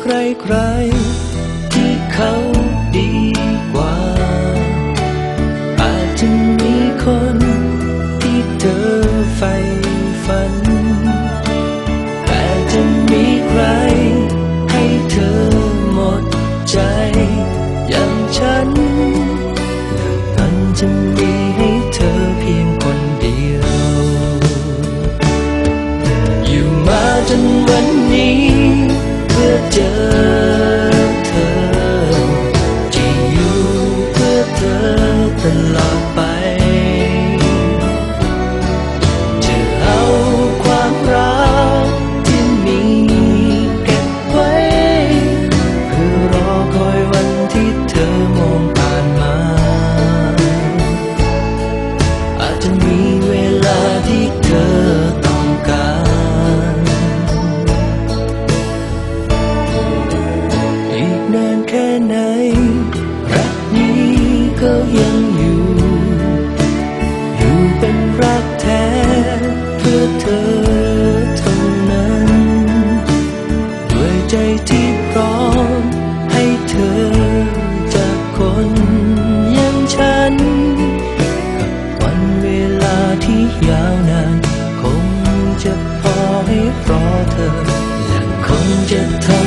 ใครใครที่เขาดีกว่า อาจจะมีคนที่เธอใฝ่ฝัน แต่จะมีใครให้เธอหมดใจ อย่างฉัน มันจะมีให้เธอเพียงคนเดียว อยู่มาจนวันนี้ จะพอให้รอเธอยังคงจะเธอ